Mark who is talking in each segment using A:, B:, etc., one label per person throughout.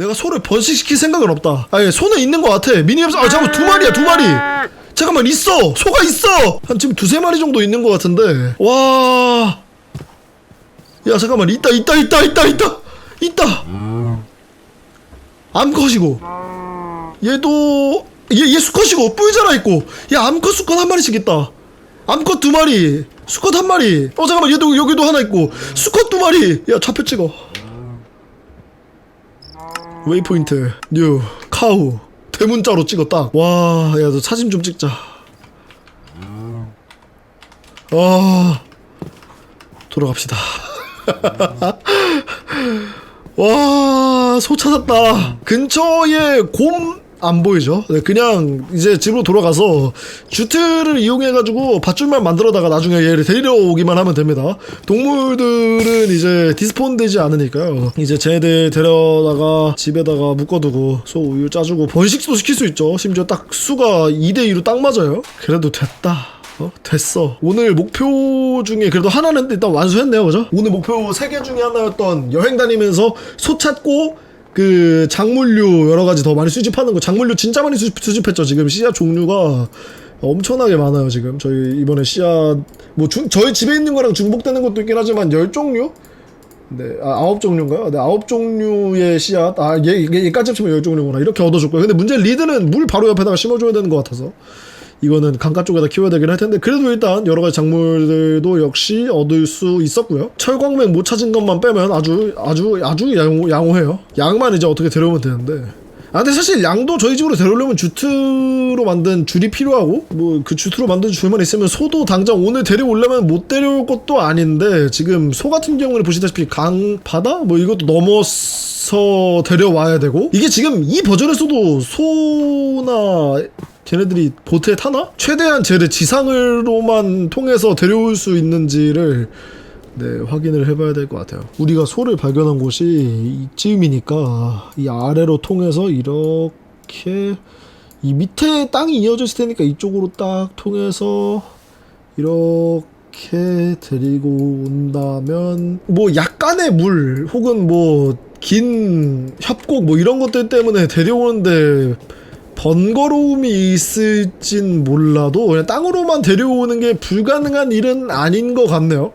A: 내가 소를 번식시킬 생각은 없다. 아니 소는 있는 것 같아. 미니맵 아 잠깐 두 마리야 두 마리. 잠깐만 있어 소가 있어. 한 지금 두세 마리 정도 있는 것 같은데. 와. 야 잠깐만 있다 있다 있다 있다 있다 있다. 암컷이고 얘도 얘, 얘 수컷이고 뿔 자라 있고 야 암컷 수컷 한 마리씩 있다 암컷 두 마리 수컷 한 마리 어 잠깐만 얘도 여기도 하나 있고 수컷 두 마리 야 좌표 찍어 웨이포인트 뉴 카우 대문자로 찍었다. 와 야 너 사진 좀 찍자. 와 돌아갑시다. 와, 소 찾았다. 근처에 곰 안 보이죠? 네, 그냥 이제 집으로 돌아가서 주트를 이용해가지고 밧줄만 만들어다가 나중에 얘를 데려오기만 하면 됩니다. 동물들은 이제 디스폰 되지 않으니까요. 이제 쟤들 데려다가 집에다가 묶어두고 소 우유 짜주고 번식도 시킬 수 있죠. 심지어 딱 수가 2대2로 딱 맞아요. 그래도 됐다. 어? 됐어. 오늘 목표 중에 그래도 하나는 일단 완수했네요, 그죠? 오늘 목표 세개 중에 하나였던 여행 다니면서 소 찾고 그 작물류 여러 가지 더 많이 수집하는 거 작물류 진짜 많이 수집, 수집했죠. 지금 씨앗 종류가 엄청나게 많아요. 지금 저희 이번에 씨앗 뭐 중, 저희 집에 있는 거랑 중복되는 것도 있긴 하지만 열 종류 네, 아, 아홉 종류인가요? 네, 아홉 종류의 씨앗. 아, 얘, 얘, 얘까지 합치면 열 종류구나. 이렇게 얻어줬고요. 근데 문제 리드는 물 바로 옆에다가 심어줘야 되는 것 같아서. 이거는 강가 쪽에다 키워야 되긴 할 텐데 그래도 일단 여러 가지 작물들도 역시 얻을 수 있었고요. 철광맥 못 찾은 것만 빼면 아주 아주 아주 양호, 양호해요. 양만 이제 어떻게 데려오면 되는데. 아 근데 사실 양도 저희 집으로 데려오려면 주트로 만든 줄이 필요하고 뭐 그 주트로 만든 줄만 있으면 소도 당장 오늘 데려오려면 못 데려올 것도 아닌데 지금 소 같은 경우는 보시다시피 강 바다 뭐 이것도 넘어서 데려와야 되고 이게 지금 이 버전에서도 소나 걔네들이 보트에 타나? 최대한 쟤를 지상으로만 통해서 데려올 수 있는지를 네, 확인을 해봐야 될 것 같아요. 우리가 소를 발견한 곳이 이쯤이니까 이 아래로 통해서 이렇게 이 밑에 땅이 이어져 있을 테니까 이쪽으로 딱 통해서 이렇게 데리고 온다면 뭐 약간의 물 혹은 뭐 긴 협곡 뭐 이런 것들 때문에 데려오는데 번거로움이 있을진 몰라도 그냥 땅으로만 데려오는 게 불가능한 일은 아닌 것 같네요.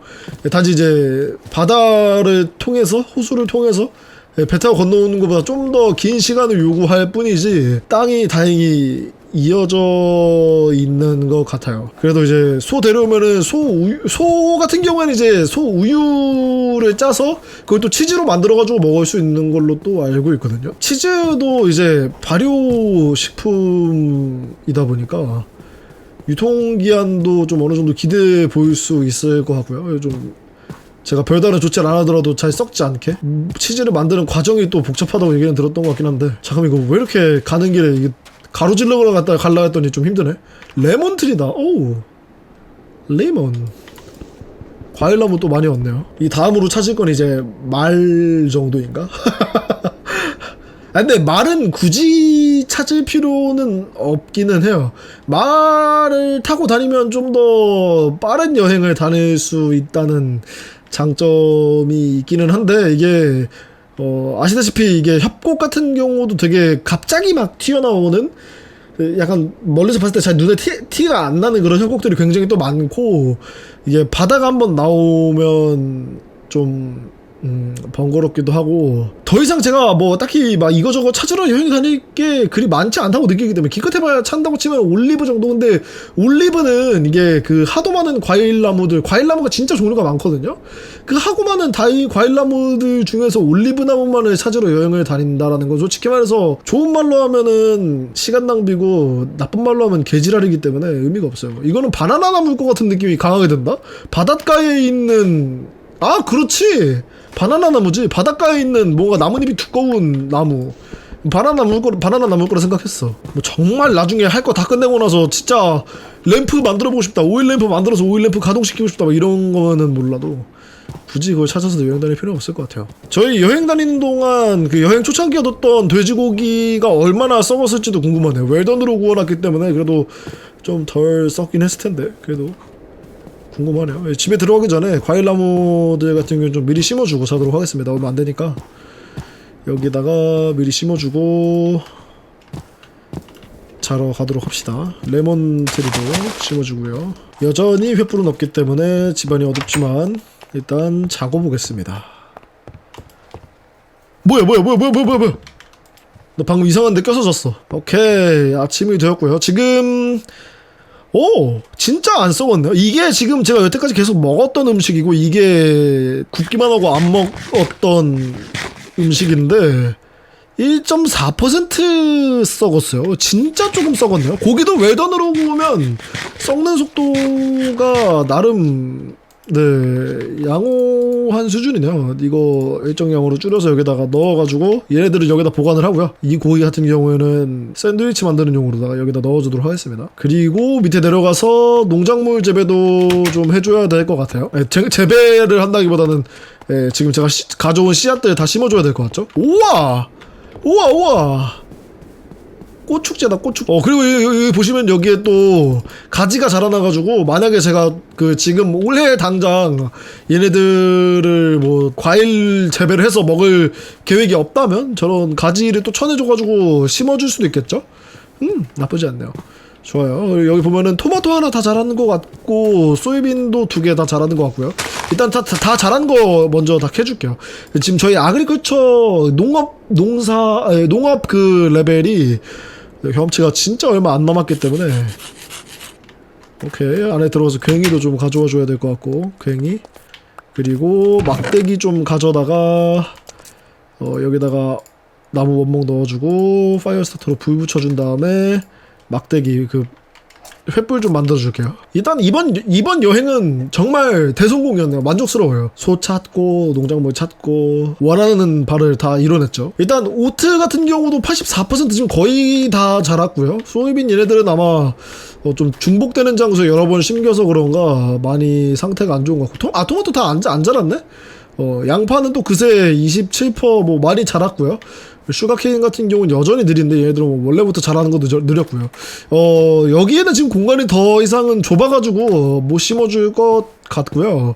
A: 단지 이제 바다를 통해서 호수를 통해서 배 타고 건너오는 것보다 좀 더 긴 시간을 요구할 뿐이지 땅이 다행히 이어져 있는 것 같아요. 그래도 이제 소 데려오면은 소 우유, 소 같은 경우에는 이제 소 우유를 짜서 그걸 또 치즈로 만들어가지고 먹을 수 있는 걸로 또 알고 있거든요. 치즈도 이제 발효 식품이다 보니까 유통기한도 좀 어느 정도 기대해 보일 수 있을 것 같고요. 좀 제가 별다른 조치를 안 하더라도 잘 썩지 않게 음, 치즈를 만드는 과정이 또 복잡하다고 얘기는 들었던 것 같긴 한데 잠깐 이거 왜 이렇게 가는 길에 이게 가로질러 갔다 갈라 했더니 좀 힘드네. 레몬 트리다. 오 레몬. 과일나무 또 많이 왔네요. 이 다음으로 찾을 건 이제 말 정도인가? 아, 근데 말은 굳이 찾을 필요는 없기는 해요. 말을 타고 다니면 좀 더 빠른 여행을 다닐 수 있다는 장점이 있기는 한데 이게 어, 아시다시피 이게 협곡 같은 경우도 되게 갑자기 막 튀어나오는 그 약간 멀리서 봤을 때 잘 눈에 티, 티가 안 나는 그런 협곡들이 굉장히 또 많고 이게 바다가 한번 나오면 좀 음, 번거롭기도 하고 더 이상 제가 뭐 딱히 막 이거저거 찾으러 여행 다닐 게 그리 많지 않다고 느끼기 때문에 기껏 해봐야 찬다고 치면 올리브 정도. 근데 올리브는 이게 그 하도 많은 과일 나무들 과일 나무가 진짜 종류가 많거든요. 그 하고 많은 다이 과일 나무들 중에서 올리브 나무만을 찾으러 여행을 다닌다라는 건 솔직히 말해서 좋은 말로 하면은 시간 낭비고 나쁜 말로 하면 개지랄이기 때문에 의미가 없어요. 이거는 바나나 나무일 것 같은 느낌이 강하게 든다? 바닷가에 있는 아 그렇지 바나나 나무지? 바닷가에 있는 뭔가 나뭇잎이 두꺼운 나무. 바나나 나무일 거 바나나 나무일 거라 생각했어. 뭐 정말 나중에 할 거 다 끝내고 나서 진짜 램프 만들어 보고 싶다. 오일 램프 만들어서 오일 램프 가동시키고 싶다. 막 이런 거는 몰라도 굳이 그걸 찾아서 여행 다닐 필요는 없을 것 같아요. 저희 여행 다니는 동안 그 여행 초창기에 얻었던 돼지고기가 얼마나 썩었을지도 궁금하네요. 웰던으로 구워놨기 때문에 그래도 좀 덜 썩긴 했을 텐데 그래도 궁금하네요. 예, 집에 들어가기 전에 과일 나무들 같은 경우는 좀 미리 심어주고 사도록 하겠습니다. 얼마 안 되니까. 여기다가 미리 심어주고 자러 가도록 합시다. 레몬 트리도 심어주고요. 여전히 횃불은 없기 때문에 집안이 어둡지만 일단 자고 보겠습니다. 뭐야 뭐야 뭐야 뭐야 뭐야 뭐야 너 방금 이상한 데 껴서 잤어. 오케이 아침이 되었고요. 지금 오 진짜 안 썩었네요. 이게 지금 제가 여태까지 계속 먹었던 음식이고 이게 굽기만 하고 안 먹었던 음식인데 1.4% 썩었어요. 진짜 조금 썩었네요. 고기도 웰던으로 구우면 썩는 속도가 나름 네 양호한 수준이네요. 이거 일정 양으로 줄여서 여기다가 넣어가지고 얘네들은 여기다 보관을 하고요. 이 고기 같은 경우에는 샌드위치 만드는 용으로다가 여기다 넣어주도록 하겠습니다. 그리고 밑에 내려가서 농작물 재배도 좀 해줘야 될 것 같아요. 예, 재, 재배를 한다기보다는 예, 지금 제가 씨- 가져온 씨앗들 다 심어줘야 될 것 같죠? 우와! 우와 우와 꽃축제다 꽃축 어 그리고 여기, 여기 보시면 여기에 또 가지가 자라나가지고 만약에 제가 그 지금 올해 당장 얘네들을 뭐 과일 재배를 해서 먹을 계획이 없다면 저런 가지를 또 쳐내줘가지고 심어줄 수도 있겠죠? 음 나쁘지 않네요. 좋아요. 여기 보면은 토마토 하나 다 자라는 것 같고 소이빈도 두 개 다 자라는 것 같고요. 일단 다, 다, 다 자란 거 먼저 다 캐줄게요. 지금 저희 아그리컬처 농업 농사 농업 그 레벨이 경험치가 진짜 얼마 안 남았기 때문에. 오케이. 안에 들어가서 괭이도 좀 가져와 줘야 될 것 같고 괭이. 그리고 막대기 좀 가져다가 어 여기다가 나무 원목 넣어주고 파이어 스타터로 불 붙여준 다음에 막대기 그 횃불 좀 만들어 줄게요. 일단 이번 이번 여행은 정말 대성공이었네요. 만족스러워요. 소 찾고 농작물 찾고 원하는 바를 다 이뤄냈죠. 일단 오트 같은 경우도 84% 지금 거의 다 자랐고요. 소이빈 얘네들은 아마 어, 좀 중복되는 장소에 여러 번 심겨서 그런가 많이 상태가 안 좋은 것 같고 토, 아 토마토 다 안 안 자랐네? 어, 양파는 또 그새 27%뭐 많이 자랐고요. 슈가케인 같은 경우는 여전히 느린데 얘들은 뭐 원래부터 잘하는 것도 저- 느렸고요. 어, 여기에는 지금 공간이 더 이상은 좁아가지고 어, 못 심어줄 것 같고요.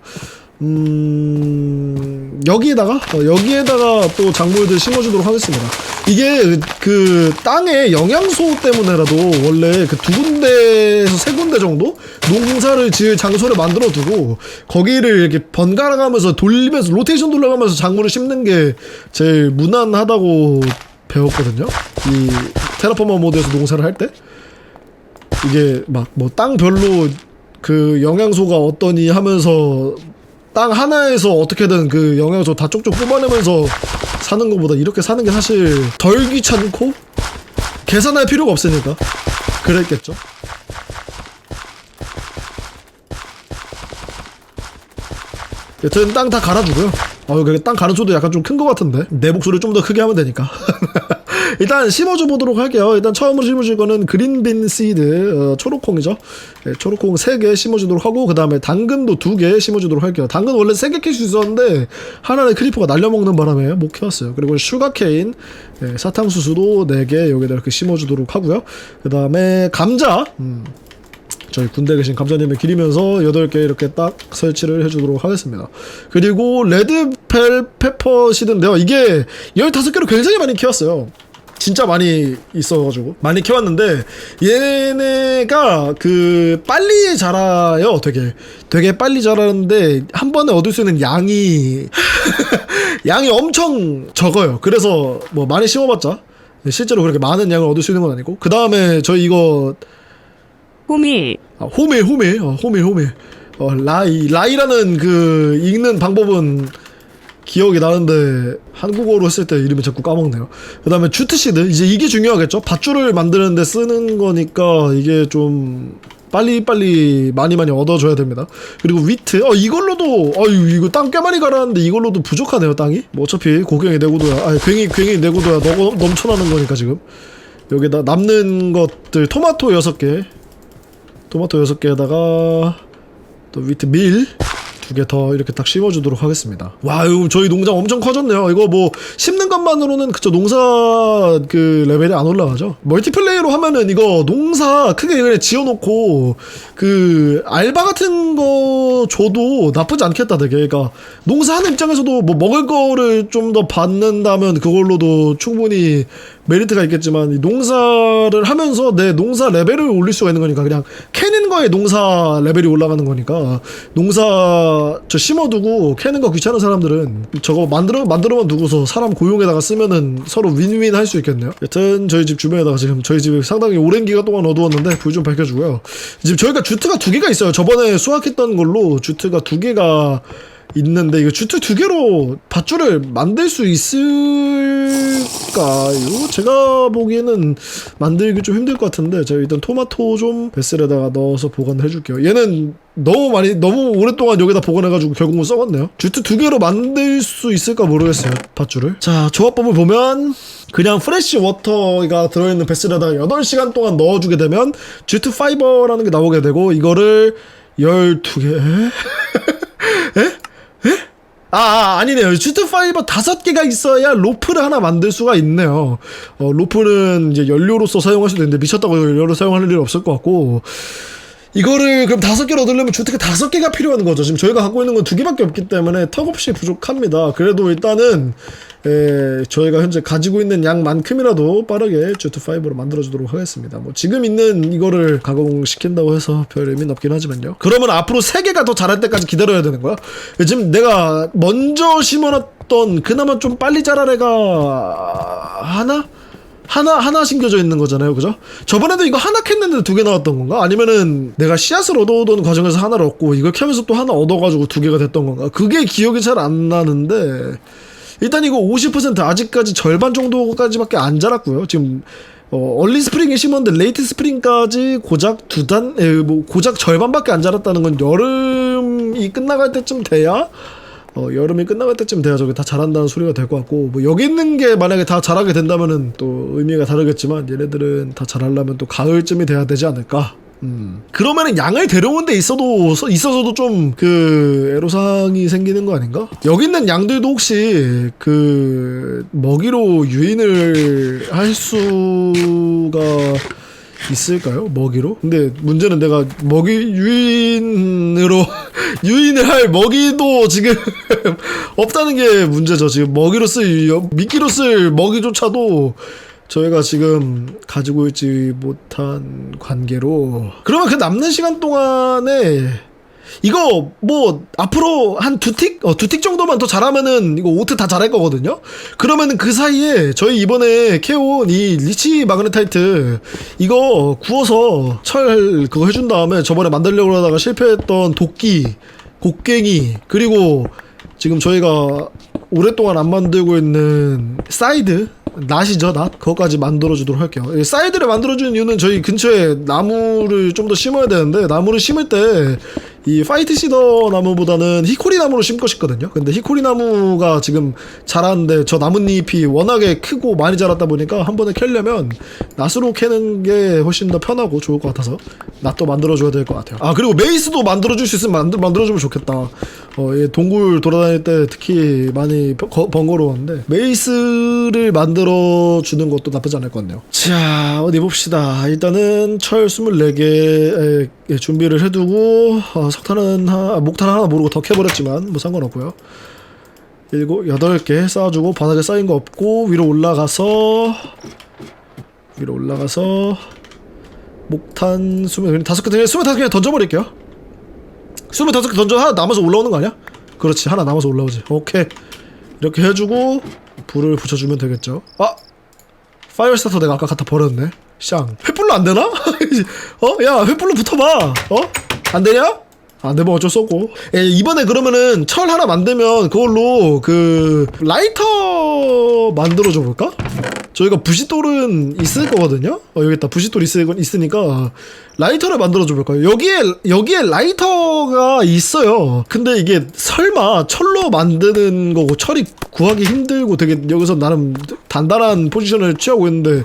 A: 음, 여기에다가, 어, 여기에다가 또 작물들 심어주도록 하겠습니다. 이게 그 땅의 영양소 때문에라도 원래 그 두 군데에서 세 군데 정도 농사를 지을 장소를 만들어 두고 거기를 이렇게 번갈아 가면서 돌리면서 로테이션 돌려가면서 작물을 심는 게 제일 무난하다고 배웠거든요. 이 테라포머 모드에서 농사를 할 때. 이게 막 뭐 땅별로 그 영양소가 어떠니 하면서 땅 하나에서 어떻게든 그 영양소 다 쪽쪽 뽑아내면서 사는 것보다 이렇게 사는 게 사실 덜 귀찮고 계산할 필요가 없으니까 그랬겠죠. 여튼 땅 다 갈아주고요. 아, 여기 땅 가는 소도 약간 좀 큰 것 같은데 내 목소리를 좀더 크게 하면 되니까. 일단 심어줘 보도록 할게요. 일단 처음으로 심어줄 거는 그린빈 시드 어, 초록콩이죠. 네, 초록콩 3개 심어주도록 하고 그 다음에 당근도 2개 심어주도록 할게요. 당근 원래 3개 캘 수 있었는데 하나는 크리퍼가 날려먹는 바람에 못 키웠어요. 그리고 슈가케인 네, 사탕수수도 4개 여기다 이렇게 심어주도록 하고요. 그 다음에 감자 음, 저희 군대 계신 감자님을 기리면서 8개 이렇게 딱 설치를 해주도록 하겠습니다. 그리고 레드펠 페퍼 시드인데요. 이게 15개로 굉장히 많이 키웠어요. 진짜 많이 있어가지고 많이 키웠는데 얘네가 그 빨리 자라요 되게. 되게 빨리 자라는데 한 번에 얻을 수 있는 양이 양이 엄청 적어요. 그래서 뭐 많이 심어봤자 실제로 그렇게 많은 양을 얻을 수 있는 건 아니고. 그 다음에 저희 이거
B: 호밀,
A: 아, 호밀 호밀 어, 호밀 호밀 어, 라이 라이라는 그 읽는 방법은 기억이 나는데 한국어로 했을 때 이름이 자꾸 까먹네요. 그 다음에 주트시드 이제 이게 중요하겠죠. 밧줄을 만드는데 쓰는 거니까 이게 좀 빨리빨리 많이 많이 얻어줘야 됩니다. 그리고 위트 어 이걸로도 어유 이거 땅 꽤 많이 갈았는데 이걸로도 부족하네요 땅이. 뭐 어차피 고경이 내구도야 아니 괜히 괜히 내구도야 넘, 넘쳐나는 거니까 지금 여기다 남는 것들 토마토 6개 토마토 6개에다가 또 위트 밀 두 개 더 이렇게 딱 심어주도록 하겠습니다. 와, 이거 저희 농장 엄청 커졌네요. 이거 뭐 심는 것만으로는 그쵸 농사 그 레벨이 안 올라가죠. 멀티플레이로 하면은 이거 농사 크게 그냥 지어놓고 그 알바 같은 거 줘도 나쁘지 않겠다 되게. 그러니까 농사하는 입장에서도 뭐 먹을 거를 좀 더 받는다면 그걸로도 충분히 메리트가 있겠지만 이 농사를 하면서 내 농사 레벨을 올릴 수가 있는 거니까 그냥 캐는 거에 농사 레벨이 올라가는 거니까 농사 저 심어두고 캐는 거 귀찮은 사람들은 저거 만들어 만들어만 두고서 사람 고용에다가 쓰면은 서로 윈윈 할 수 있겠네요. 여튼 저희 집 주변에다가 지금 저희 집이 상당히 오랜 기간 동안 어두웠는데 불 좀 밝혀주고요. 지금 저희가 주트가 두 개가 있어요. 저번에 수확했던 걸로 주트가 두 개가 있는데 이거 주트 두 개로 밧줄을 만들 수 있을까요? 제가 보기에는 만들기 좀 힘들 것 같은데 제가 일단 토마토 좀 베슬에다가 넣어서 보관을 해줄게요. 얘는 너무 많이 너무 오랫동안 여기다 보관해가지고 결국은 썩었네요. 주트 두 개로 만들 수 있을까 모르겠어요. 밧줄을. 자 조합법을 보면 그냥 프레쉬 워터가 들어있는 베슬에다가 8시간 동안 넣어주게 되면 주트 파이버라는 게 나오게 되고 이거를 12개 아, 아 아니네요. 슈트 파이버 다섯 개가 있어야 로프를 하나 만들 수가 있네요. 어, 로프는 이제 연료로서 사용할 수도 있는데 미쳤다고 연료로 사용할 일 없을 것 같고 이거를 그럼 다섯 개를 얻으려면 주택가 다섯 개가 필요한 거죠. 지금 저희가 갖고 있는 건 두 개밖에 없기 때문에 턱없이 부족합니다. 그래도 일단은 에, 저희가 현재 가지고 있는 양만큼이라도 빠르게 주트5로 만들어주도록 하겠습니다. 뭐 지금 있는 이거를 가공시킨다고 해서 별 의미는 없긴 하지만요. 그러면 앞으로 세 개가 더 자랄 때까지 기다려야 되는 거야? 지금 내가 먼저 심어놨던 그나마 좀 빨리 자랄 애가 하나? 하나 하나 심겨져 있는 거잖아요, 그죠? 저번에도 이거 하나 캤는데 두 개 나왔던 건가? 아니면은 내가 씨앗을 얻어오던 과정에서 하나를 얻고 이걸 캐면서 또 하나 얻어가지고 두 개가 됐던 건가? 그게 기억이 잘 안 나는데 일단 이거 50% 아직까지 절반 정도까지밖에 안 자랐고요. 지금 어, 얼리 스프링에 심었는데 레이트 스프링까지 고작 두 단, 에, 뭐 고작 절반밖에 안 자랐다는 건 여름이 끝나갈 때쯤 돼야 어, 여름이 끝나갈 때쯤 돼야 저게 다 자란다는 소리가 될 것 같고 뭐 여기 있는 게 만약에 다 자라게 된다면은 또 의미가 다르겠지만 얘네들은 다 자라려면 또 가을쯤이 돼야 되지 않을까 음. 그러면은 양을 데려온 데 있어도 서- 있어서도 좀 그 애로사항이 생기는 거 아닌가? 여기 있는 양들도 혹시 그 먹이로 유인을 할 수가 있을까요? 먹이로? 근데 문제는 내가 먹이 유인으로 유인을 할 먹이도 지금 없다는 게 문제죠. 지금 먹이로 쓸 여- 미끼로 쓸 먹이조차도 저희가 지금 가지고 있지 못한 관계로 그러면 그 남는 시간 동안에 이거 뭐 앞으로 한 두 틱? 어, 두틱 정도만 더 잘하면은 이거 오트 다 잘할 거거든요? 그러면은 그 사이에 저희 이번에 캐온 이 리치 마그네타이트 이거 구워서 철 그거 해준 다음에 저번에 만들려고 하다가 실패했던 도끼, 곡괭이 그리고 지금 저희가 오랫동안 안 만들고 있는 사이드 낫이죠 낫 그거까지 만들어 주도록 할게요 이 사이드를 만들어 주는 이유는 저희 근처에 나무를 좀 더 심어야 되는데 나무를 심을 때이 파이트 시더 나무보다는 히코리 나무로 심고 싶거든요 근데 히코리 나무가 지금 자라는데 저 나뭇잎이 워낙에 크고 많이 자랐다 보니까 한 번에 캐려면 낫으로 캐는 게 훨씬 더 편하고 좋을 것 같아서 낫도 만들어 줘야 될 것 같아요 아 그리고 메이스도 만들어 줄 수 있으면 만들, 만들어 주면 좋겠다 어, 이 동굴 돌아다닐 때 특히 많이 번- 거- 번거로웠는데 메이스를 만들어 주는 것도 나쁘지 않을 것 같네요. 자 어디 봅시다. 일단은 철 24개 준비를 해두고 어, 석탄은 하, 아, 목탄 하나 모르고 더 캐버렸지만 뭐 상관없고요. 일곱 여덟 개 쌓아주고 바닥에 쌓인 거 없고 위로 올라가서 위로 올라가서 목탄 스물 다섯 개 그냥 스물 다섯 개 던져버릴게요. 스물 다섯 개 던져 하나 남아서 올라오는 거 아니야? 그렇지 하나 남아서 올라오지 오케이 이렇게 해주고 불을 붙여주면 되겠죠 아 파이어 스타터 내가 아까 갖다 버렸네 샹 횃불로 안 되나? 어? 야 횃불로 붙어봐 어? 안 되냐? 안 되면 어쩔 수 없고 에, 이번에 그러면은 철 하나 만들면 그걸로 그 라이터 만들어줘 볼까? 저희가 부싯돌은 있을 거거든요. 어, 여기 있다. 부싯돌 있을 건 있으니까 라이터를 만들어 줘 볼까요? 여기에 여기에 라이터가 있어요. 근데 이게 설마 철로 만드는 거고 철이 구하기 힘들고 되게 여기서 나름 단단한 포지션을 취하고 있는데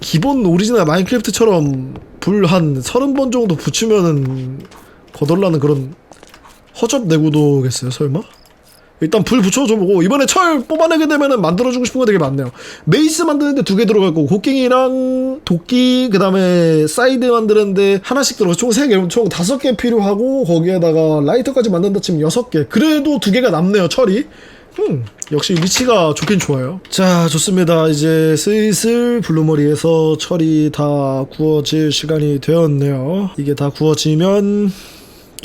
A: 기본 오리지널 마인크래프트처럼 불한 서른 번 정도 붙이면은 거덜나는 그런 허접 내구도겠어요 설마? 일단 불 붙여줘 보고 이번에 철 뽑아내게 되면은 만들어주고 싶은 거 되게 많네요 메이스 만드는데 두 개 들어갈 거고 곡괭이랑 도끼 그 다음에 사이드 만드는데 하나씩 들어가서 총 세개총 다섯 개 필요하고 거기에다가 라이터까지 만든다 치면 여섯 개 그래도 두 개가 남네요 철이 음, 역시 위치가 좋긴 좋아요. 자, 좋습니다. 이제 슬슬 블루머리에서 철이 다 구워질 시간이 되었네요. 이게 다 구워지면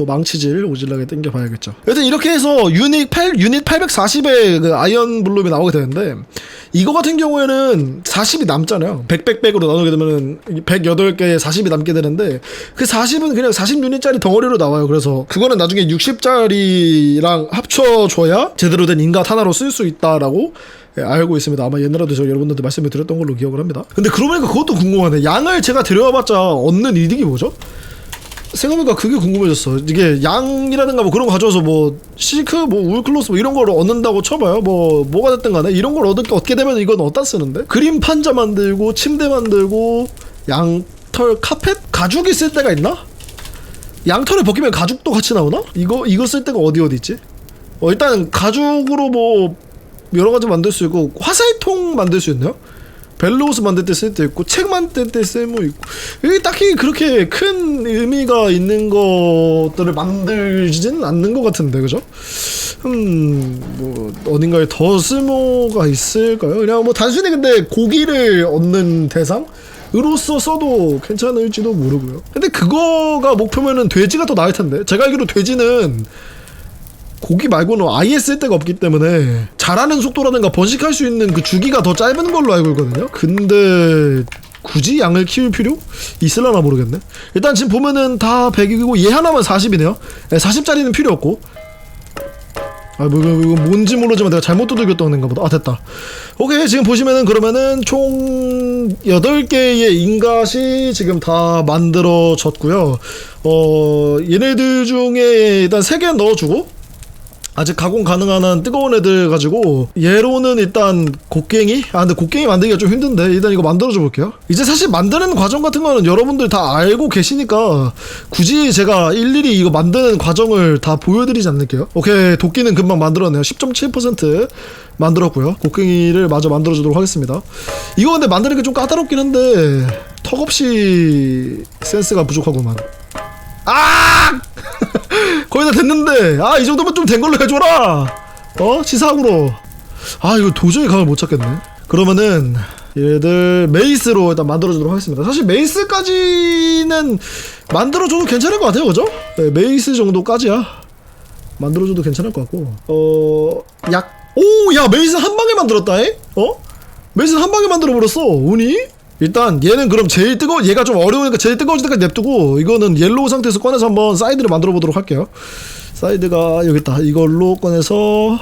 A: 또 망치질 오질라게 땡겨봐야겠죠. 여튼 이렇게 해서 유닛 8, 유닛 840의 그 아이언 블룸이 나오게 되는데 이거 같은 경우에는 40이 남잖아요. 100, 100, 100으로 나누게 되면은 108개에 40이 남게 되는데 그 40은 그냥 40 유닛짜리 덩어리로 나와요. 그래서 그거는 나중에 60짜리랑 합쳐줘야 제대로 된 인간 하나로 쓸 수 있다라고 예, 알고 있습니다. 아마 옛날에도 저 여러분들한테 말씀을 드렸던 걸로 기억을 합니다. 근데 그러고 보니까 그것도 궁금하네. 양을 제가 데려와봤자 얻는 이득이 뭐죠? 생각해보니까 그게 궁금해졌어. 이게 양이라든가 뭐 그런 거 가져와서 뭐 시크, 뭐 울클로스 뭐 이런 걸 얻는다고 쳐봐요. 뭐 뭐가 됐든 간에 이런 걸 얻게 얻게 되면 이건 어디다 쓰는데? 그림 판자 만들고 침대 만들고 양털 카펫 가죽이 쓸 때가 있나? 양털에 벗기면 가죽도 같이 나오나? 이거 이거 쓸 때가 어디 어디 있지? 어 일단 가죽으로 뭐 여러 가지 만들 수 있고 화살통 만들 수 있나요? 벨로우스 만들 때 쓸 때 있고 책 만들 때 쓸모 있고 이게 딱히 그렇게 큰 의미가 있는 것들을 만들지는 않는 것 같은데 그죠? 음뭐 어딘가에 더 쓸모가 있을까요? 그냥 뭐 단순히 근데 고기를 얻는 대상? 으로서 써도 괜찮을지도 모르고요. 근데 그거가 목표면은 돼지가 더 나을 텐데. 제가 알기로 돼지는 고기 말고는 아예 쓸 데가 없기 때문에 자라는 속도라든가 번식할 수 있는 그 주기가 더 짧은 걸로 알고 있거든요. 근데 굳이 양을 키울 필요 있을라나 모르겠네. 일단 지금 보면은 다 100이고 얘 하나만 40이네요. 40짜리는 필요 없고. 아, 뭐, 이거, 이거 뭔지 모르지만 내가 잘못 두들겼던 애인가 보다. 아, 됐다. 오케이, 지금 보시면은 그러면은 총 8개의 인갓이 지금 다 만들어졌고요. 어, 얘네들 중에 일단 3개 넣어주고, 아직 가공 가능한 한 뜨거운 애들 가지고 얘로는 일단 곡괭이? 아 근데 곡괭이 만들기가 좀 힘든데 일단 이거 만들어줘 볼게요. 이제 사실 만드는 과정 같은 거는 여러분들 다 알고 계시니까 굳이 제가 일일이 이거 만드는 과정을 다 보여드리지 않을게요. 오케이 도끼는 금방 만들었네요. 10.7% 만들었고요. 곡괭이를 마저 만들어주도록 하겠습니다. 이거 근데 만드는 게 좀 까다롭긴 한데 턱없이 센스가 부족하구만. 아! 거의 다 됐는데. 아 이 정도면 좀 된 걸로 해줘라. 어? 시사구로. 아 이거 도저히 감을 못 찾겠네. 그러면은 얘들 메이스로 일단 만들어주도록 하겠습니다. 사실 메이스까지는 만들어줘도 괜찮을 것 같아요. 그죠? 네, 메이스 정도까지야. 만들어줘도 괜찮을 것 같고. 어약 오 야 메이스 한 방에 만들었다 잉? 어? 메이스 한 방에 만들어버렸어 운이? 일단 얘는 그럼 제일 뜨거 얘가 좀 어려우니까 제일 뜨거워질 때까지 냅두고 이거는 옐로우 상태에서 꺼내서 한번 사이드를 만들어 보도록 할게요. 사이드가 여기 있다. 이걸로 꺼내서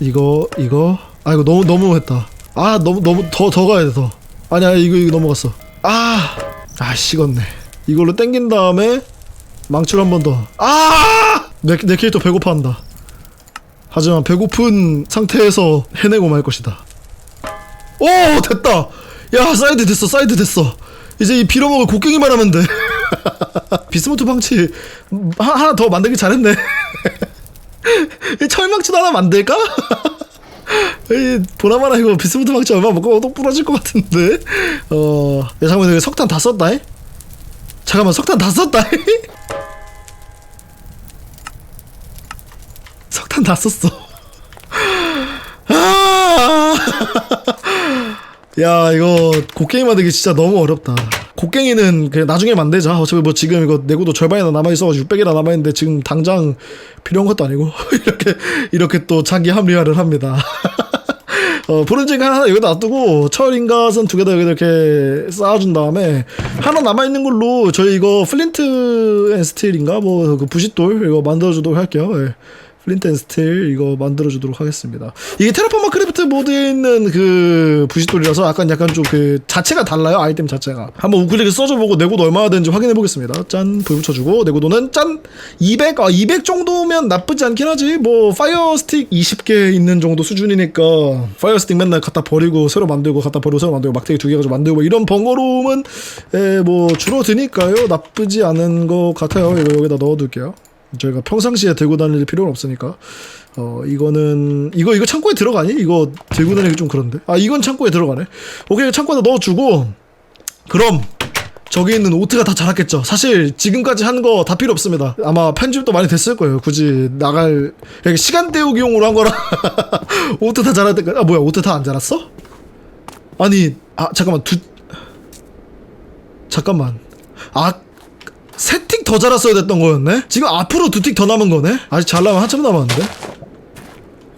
A: 이거 이거. 아 이거 너무 너무 했다. 아 너무 너무 더 더 가야 돼더. 아니야 이거 이거 넘어갔어. 아아 식었네. 이걸로 땡긴 다음에 망치로 한 번 더아내 내 캐릭터 배고파한다. 하지만 배고픈 상태에서 해내고 말 것이다 오 됐다. 야 사이드 됐어 사이드 됐어. 이제 이 빌어먹을 곡괭이만 하면 돼. 비스무트 방치 하- 하나 더 만들기 잘했네. 이 철망치도 하나 만들까? 이 보나마나 이거 비스무트 방치 얼마 먹고 또 부러질 것 같은데. 어 야, 잠깐만 이거 석탄 다 썼다 이? 잠깐만 석탄 다 썼다 이? 석탄 다 썼어. 아 야 이거 곡괭이 만들기 진짜 너무 어렵다. 곡괭이는 그냥 나중에 만들자. 어차피 뭐 지금 이거 내구도 절반이나 남아있어가지고 600이나 남아있는데 지금 당장 필요한 것도 아니고 이렇게 이렇게 또 자기 합리화를 합니다. 어, 인간 하나 여기다 놔두고 철 인갓은 두개 다 여기 이렇게 쌓아준 다음에 하나 남아있는 걸로 저희 이거 플린트 앤 스틸인가? 뭐 그 부싯돌 이거 만들어주도록 할게요. 예. 앤 스틸 이거 만들어주도록 하겠습니다. 이게 테라포마 크래프트 모드에 있는 그 부싯돌이라서 약간 약간 좀 그 자체가 달라요 아이템 자체가. 한번 우클릭 써줘보고 내고도 얼마나 되는지 확인해 보겠습니다. 짠 불 붙여주고 내고도는 짠 200, 아, 200 정도면 나쁘지 않긴 하지. 뭐 파이어 스틱 20개 있는 정도 수준이니까 파이어 스틱 맨날 갖다 버리고 새로 만들고 갖다 버리고 새로 만들고 막대기 두 개 가지고 만들고 뭐 이런 번거로움은 에, 뭐 줄어드니까요. 나쁘지 않은 것 같아요. 이거 여기다 넣어둘게요. 저희가 평상시에 들고 다닐 필요는 없으니까. 어 이거는 이거 이거 창고에 들어가니? 이거 들고 다니기 좀 그런데. 아 이건 창고에 들어가네. 오케이 창고에다 넣어주고 그럼 저기 있는 오트가 다 자랐겠죠. 사실 지금까지 한 거 다 필요 없습니다. 아마 편집도 많이 됐을 거예요. 굳이 나갈 시간 때우기용으로 한 거라 오트 다 자랄 때까지. 아 뭐야 오트 다 안 자랐어? 아니 아 잠깐만 두 잠깐만. 아 세 틱더 자랐어야 됐던 거였네? 지금 앞으로 두 틱 더 남은 거네? 아직 잘나면 한참 남았는데?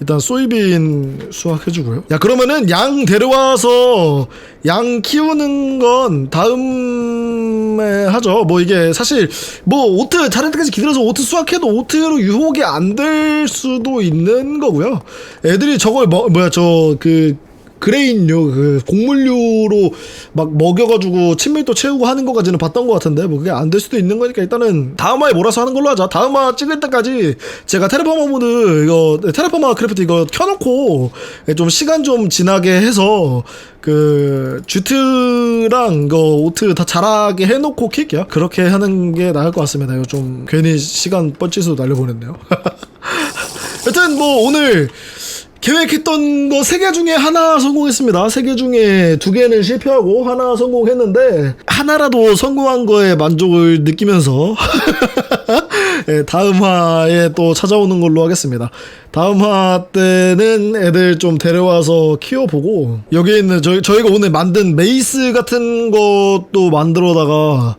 A: 일단 소이빈 수확해주고요. 야 그러면은 양 데려와서 양 키우는 건 다음에 하죠. 뭐 이게 사실 뭐 오트 자랄 때까지 기다려서 오트 수확해도 오트로 유혹이 안 될 수도 있는 거고요. 애들이 저걸 뭐 뭐야 저 그 그레인류 그 곡물류로 막 먹여가지고 친밀도 채우고 하는 것까지는 봤던 것 같은데 뭐 그게 안 될 수도 있는 거니까 일단은 다음화에 몰아서 하는 걸로 하자. 다음화 찍을 때까지 제가 테라포마 모드 이거 테라포마 크래프트 이거 켜놓고 좀 시간 좀 지나게 해서 그 주트랑 이거 오트 다 자라게 해놓고 킬게요. 그렇게 하는 게 나을 것 같습니다. 이거 좀 괜히 시간 뻘짓으로 날려보냈네요. 여튼 뭐 오늘 계획했던 거 세 개 중에 하나 성공했습니다. 세 개 중에 두 개는 실패하고 하나 성공했는데 하나라도 성공한 거에 만족을 느끼면서 예, 다음 화에 또 찾아오는 걸로 하겠습니다. 다음 화 때는 애들 좀 데려와서 키워보고 여기에 있는 저희, 저희가 오늘 만든 메이스 같은 것도 만들어다가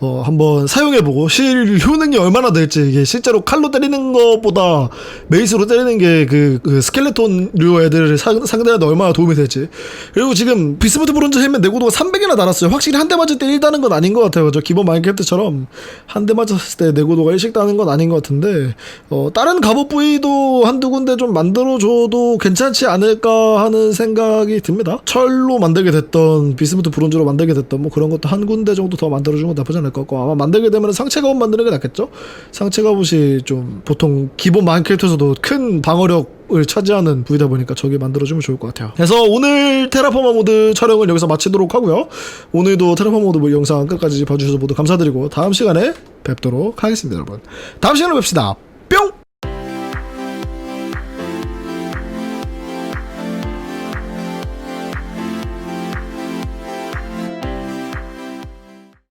A: 어, 한번 사용해보고 실 효능이 얼마나 될지 이게 실제로 칼로 때리는 것보다 메이스로 때리는 게그 스켈레톤류 애들을 사- 상대하는데 얼마나 도움이 될지. 그리고 지금 비스무트 브론즈 헬멧 내고도가 300이나 달았어요. 확실히 한 대 맞을 때 1다는 건 아닌 것 같아요. 저 기본 마인크래프트처럼 한 대 맞았을 때 내고도가 1씩 다는 건 아닌 것 같은데 어, 다른 갑옷 부위도 한두 군데 좀 만들어줘도 괜찮지 않을까 하는 생각이 듭니다. 철로 만들게 됐던 비스무트 브론즈로 만들게 됐던 뭐 그런 것도 한 군데 정도 더 만들어주면 나쁘지 않 을것 같고 아마 만들게 되면 상체 갑옷 만드는 게 낫겠죠? 상체 갑옷이 좀 보통 기본 마인크래프트에서도 큰 방어력을 차지하는 부위다 보니까 저게 만들어주면 좋을 것 같아요. 그래서 오늘 테라포마 모드 촬영을 여기서 마치도록 하고요. 오늘도 테라포마 모드 뭐 영상 끝까지 봐주셔서 모두 감사드리고 다음 시간에 뵙도록 하겠습니다 여러분. 다음 시간에 뵙시다